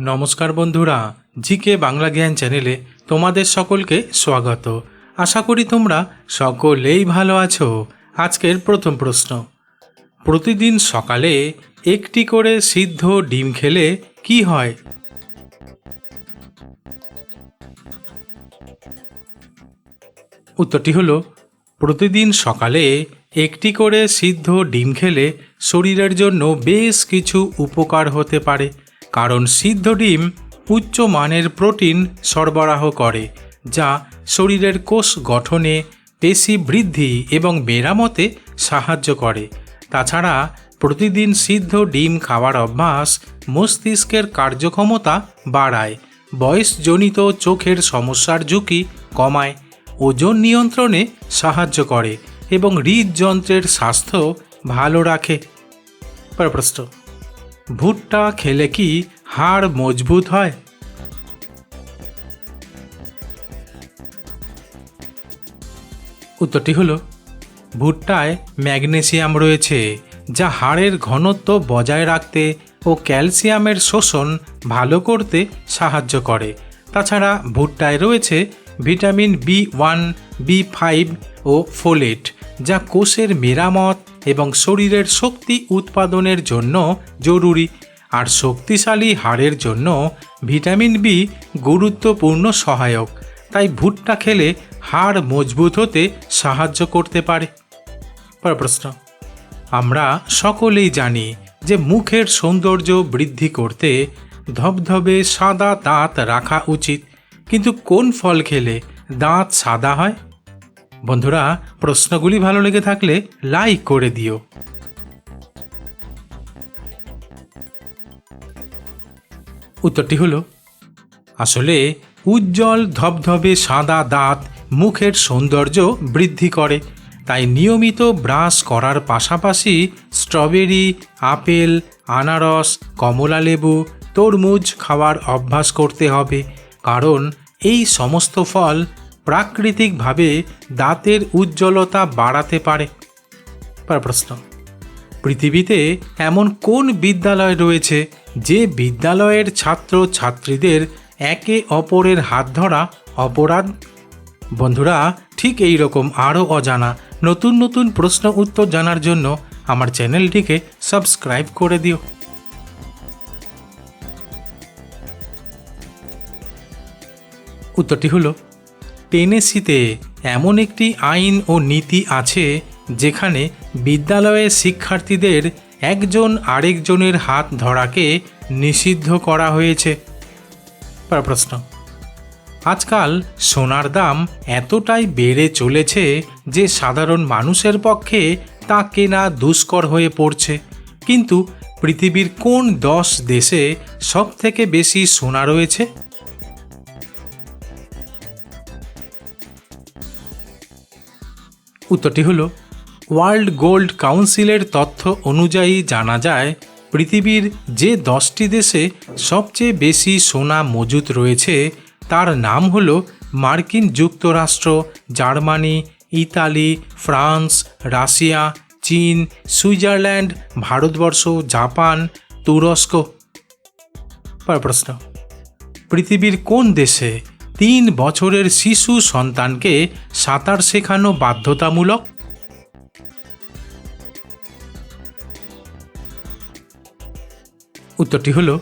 নমস্কার বন্ধুরা, জিকে বাংলা জ্ঞান চ্যানেলে তোমাদের সকলকে স্বাগত। আশা করি তোমরা সকলেই ভালো আছো। আজকের প্রথম প্রশ্ন। প্রতিদিন সকালে একটি করে সিদ্ধ ডিম খেলে কি হয়? উত্তরটি হলো, প্রতিদিন সকালে একটি করে সিদ্ধ ডিম খেলে শরীরের জন্য বেশ কিছু উপকার হতে পারে। কারণ সিদ্ধ ডিম উচ্চ মানের প্রোটিন সরবরাহ করে, যা শরীরের কোষ গঠনে পেশি বৃদ্ধি এবং মেরামতে সাহায্য করে। তাছাড়া, প্রতিদিন সিদ্ধ ডিম খাওয়ার অভ্যাস মস্তিষ্কের কার্যক্ষমতা বাড়ায়, বয়সজনিত চোখের সমস্যার ঝুঁকি কমায়, ওজন নিয়ন্ত্রণে সাহায্য করে এবং হৃদযন্ত্রের স্বাস্থ্য ভালো রাখে। প্রশ্ন। ভুট্টা খেলে কি হাড় মজবুত হয়? উত্তরটি হলো, ভুট্টায় ম্যাগনেসিয়াম রয়েছে, যা হাড়ের ঘনত্ব বজায় রাখতে ও ক্যালসিয়ামের শোষণ ভালো করতে সাহায্য করে। তাছাড়া ভুট্টায় রয়েছে vitamin B one, B five ও ফোলেট। যা কোষের মেরামত এবং শরীরের শক্তি উৎপাদনের জন্য জরুরি আর শক্তিশালী হাড়ের জন্য ভিটামিন বি গুরুত্বপূর্ণ সহায়ক। তাই ভুট্টা খেলে হাড় মজবুত হতে সাহায্য করতে পারে। প্রশ্ন। আমরা সকলেই জানি যে মুখের সৌন্দর্য বৃদ্ধি করতে ধবধবে সাদা দাঁত রাখা উচিত। কিন্তু কোন ফল খেলে দাঁত সাদা হয়? বন্ধুরা, প্রশ্নগুলি ভালো লেগে থাকলে লাইক করে দিও। উত্তরটি হলো, আসলে উজ্জ্বল ধবধবে সাদা দাঁত মুখের সৌন্দর্য বৃদ্ধি করে, তাই নিয়মিত ব্রাশ করার পাশাপাশি স্ট্রবেরি, আপেল, আনারস, কমলা লেবু, তরমুজ খাওয়ার অভ্যাস করতে হবে, কারণ এই সমস্ত ফল প্রাকৃতিকভাবে দাঁতের উজ্জ্বলতা বাড়াতে পারে। প্রশ্ন। পৃথিবীতে এমন কোন বিদ্যালয় রয়েছে যে বিদ্যালয়ের ছাত্র ছাত্রীদের একে অপরের হাত ধরা অপরাধ? বন্ধুরা, ঠিক এই রকম আরও অজানা, নতুন নতুন প্রশ্ন উত্তর জানার জন্য আমার চ্যানেলটিকে সাবস্ক্রাইব করে দিও। উত্তরটি হলো টেনেসিতে এমন একটি আইন ও নীতি আছে যেখানে বিদ্যালয়ে শিক্ষার্থীদের একজন আরেকজনের হাত ধরাকে নিষিদ্ধ করা হয়েছে। প্রশ্ন। আজকাল সোনার দাম এতটাই বেড়ে চলেছে যে সাধারণ মানুষের পক্ষে তা কেনা দুষ্কর হয়ে পড়ছে। কিন্তু পৃথিবীর কোন দশ দেশে সবথেকে বেশি সোনা রয়েছে? উত্তরটি হলো, ওয়ার্ল্ড গোল্ড কাউন্সিলের তথ্য অনুযায়ী জানা যায়, পৃথিবীর যে দশটি দেশে সবচেয়ে বেশি সোনা মজুত রয়েছে, তার নাম হল মার্কিন যুক্তরাষ্ট্র, জার্মানি, ইতালি, ফ্রান্স, রাশিয়া, চীন, সুইজারল্যান্ড, ভারতবর্ষ, জাপান, তুরস্ক। প্রশ্ন, পৃথিবীর কোন দেশে তিন বছরের শিশু সন্তানকে সাঁতার শেখানো বাধ্যতামূলক। উত্তরটি হলো,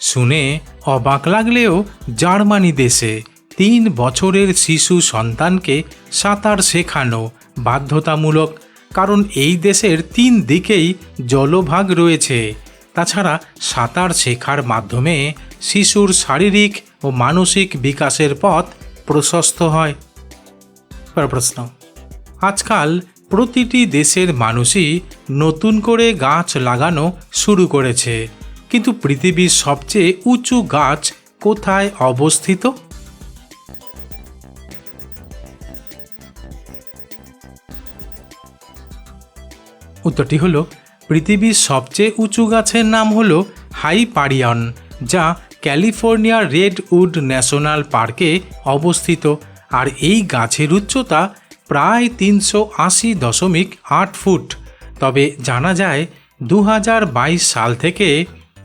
শুনে অবাক লাগলেও জার্মানি দেশে তিন বছরের শিশু সন্তানকে সাঁতার শেখানো বাধ্যতামূলক, কারণ এই দেশের তিন দিকেই জলভাগ রয়েছে। তাছাড়া সাঁতার শেখার মাধ্যমে শিশুর শারীরিক ও মানসিক বিকাশের পথ প্রশস্ত হয়। প্রশ্ন, আজকাল প্রতিটি দেশের মানুষই নতুন করে গাছ লাগানো শুরু করেছে, কিন্তু পৃথিবীর সবচেয়ে উঁচু গাছ কোথায় অবস্থিত? উত্তরটি হলো, পৃথিবীর সবচেয়ে উঁচু গাছের নাম হলো হাইপারিয়ন, যা ক্যালিফোর্নিয়া রেডউড ন্যাশনাল পার্কে অবস্থিত, আর এই গাছের উচ্চতা প্রায় তিনশো আশি দশমিক আট ফুট। তবে জানা যায় দু হাজার বাইশ সাল থেকে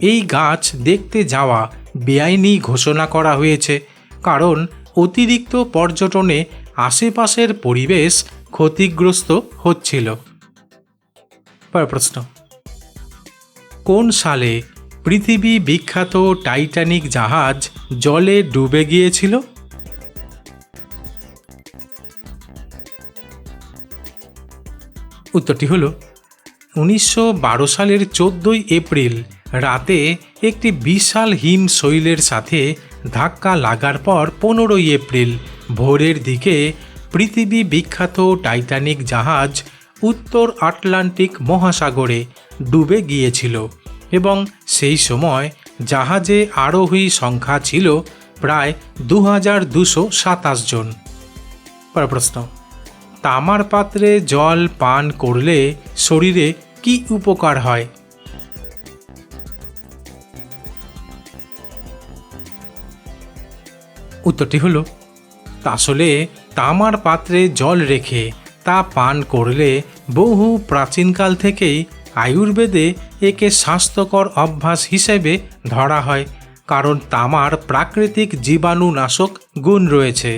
এই গাছ দেখতে যাওয়া বেআইনি ঘোষণা করা হয়েছে, কারণ অতিরিক্ত পর্যটনে আশেপাশের পরিবেশ ক্ষতিগ্রস্ত হচ্ছিল। প্রশ্ন, কোন সালে পৃথিবী বিখ্যাত টাইটানিক জাহাজ জলে ডুবে গিয়েছিল? উত্তরটি হলো, উনিশশো সালের চোদ্দোই এপ্রিল রাতে একটি বিশাল হিম শৈলের সাথে ধাক্কা লাগার পর পনেরোই এপ্রিল ভোরের দিকে পৃথিবী বিখ্যাত টাইটানিক জাহাজ উত্তর আটলান্টিক মহাসাগরে ডুবে গিয়েছিল। এবং সেই সময় জাহাজে আরোহী সংখ্যা ছিল প্রায় দু হাজার দুশো সাতাশ জন। প্রশ্ন, তামার পাত্রে জল পান করলে শরীরে কি উপকার হয়? উত্তরটি হলো আসলে তামার পাত্রে জল রেখে তা পান করলে বহু প্রাচীনকাল থেকেই আয়ুর্বেদে একে স্বাস্থ্যকর অভ্যাস হিসেবে ধরা হয়, কারণ তামার প্রাকৃতিক জীবাণুনাশক গুণ রয়েছে।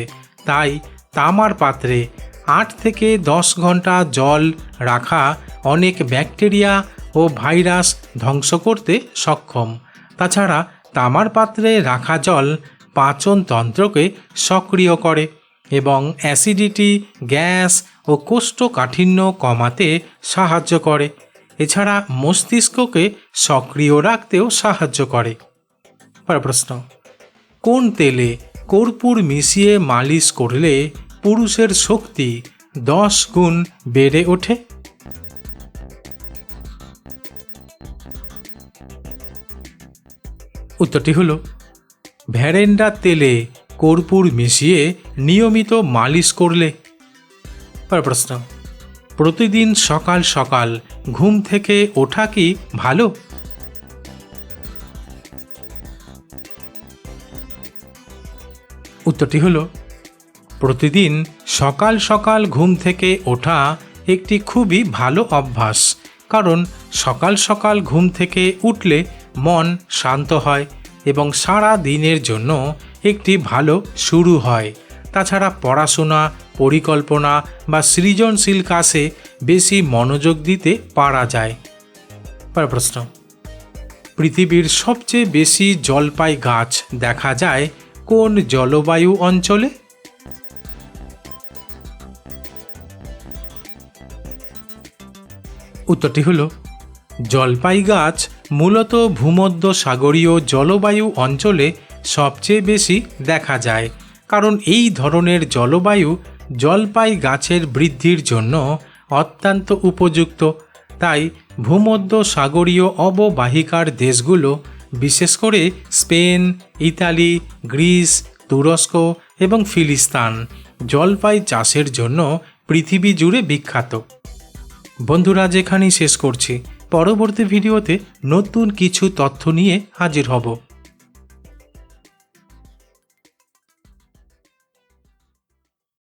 তাই তামার পাত্রে আট থেকে দশ ঘণ্টা জল রাখা অনেক ব্যাকটেরিয়া ও ভাইরাস ধ্বংস করতে সক্ষম। তাছাড়া তামার পাত্রে রাখা জল পাচন তন্ত্রকে সক্রিয় করে এবং অ্যাসিডিটি, গ্যাস ও কোষ্ঠকাঠিন্য কমাতে সাহায্য করে। এছাড়া মস্তিষ্ককে সক্রিয় রাখতেও সাহায্য করে। প্রশ্ন, কোন তেলে কর্পূর মিশিয়ে মালিশ করলে পুরুষের শক্তি দশ গুণ বেড়ে ওঠে? উত্তরটি হল ভ্যারেন্ডার তেলে কর্পূর মিশিয়ে নিয়মিত মালিশ করলে। প্রশ্ন, প্রতিদিন সকাল সকাল ঘুম থেকে ওঠা কি ভালো? উত্তরটি হলো, প্রতিদিন সকাল সকাল ঘুম থেকে ওঠা একটি খুবই ভালো অভ্যাস। কারণ সকাল সকাল ঘুম থেকে উঠলে মন শান্ত হয় এবং সারা দিনের জন্য একটি ভালো শুরু হয়। তাছাড়া পড়াশোনা, পরিকল্পনা বা সৃজনশীল কাজে বেশি মনোযোগ দিতে পারা যায়। প্রশ্ন। পৃথিবীর সবচেয়ে বেশি জলপাই গাছ দেখা যায় কোন জলবায়ু অঞ্চলে? উত্তরটি হলো, জলপাই গাছ মূলত ভূমধ্য সাগরীয় জলবায়ু অঞ্চলে সবচেয়ে বেশি দেখা যায়। কারণ এই ধরনের জলবায়ু জলপাই গাছের বৃদ্ধির জন্য অত্যন্ত উপযুক্ত। তাই ভূমধ্য সাগরীয় অববাহিকার দেশগুলো, বিশেষ করে স্পেন, ইতালি, গ্রিস, তুরস্ক এবং ফিলিস্তান, জলপাই চাষের জন্য পৃথিবী জুড়ে বিখ্যাত। বন্ধুরা, যেখানেই শেষ করছি, পরবর্তী ভিডিওতে নতুন কিছু তথ্য নিয়ে হাজির হব।